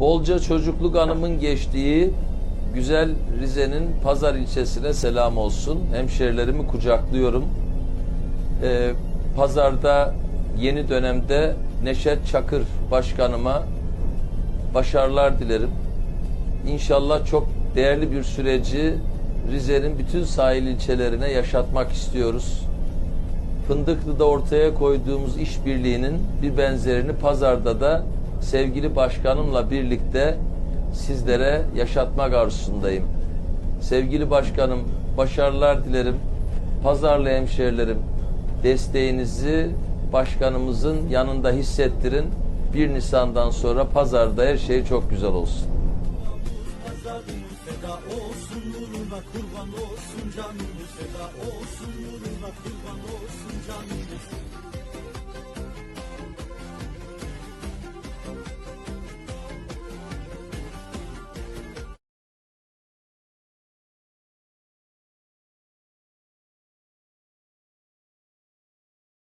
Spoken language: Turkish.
Bolca çocukluk anımın geçtiği güzel Rize'nin Pazar ilçesine selam olsun. Hemşerilerimi kucaklıyorum. Ee, Pazar'da yeni dönemde Neşet Çakır Başkanıma başarılar dilerim. İnşallah çok değerli bir süreci Rize'nin bütün sahil ilçelerine yaşatmak istiyoruz. Fındıklı'da ortaya koyduğumuz işbirliğinin bir benzerini pazarda da sevgili başkanımla birlikte sizlere yaşatmak arzusundayım. Sevgili başkanım başarılar dilerim. Pazarlı hemşerilerim desteğinizi başkanımızın yanında hissettirin. 1 Nisan'dan sonra pazarda her şey çok güzel olsun. feda olsun kurban olsun canım feda olsun nuruna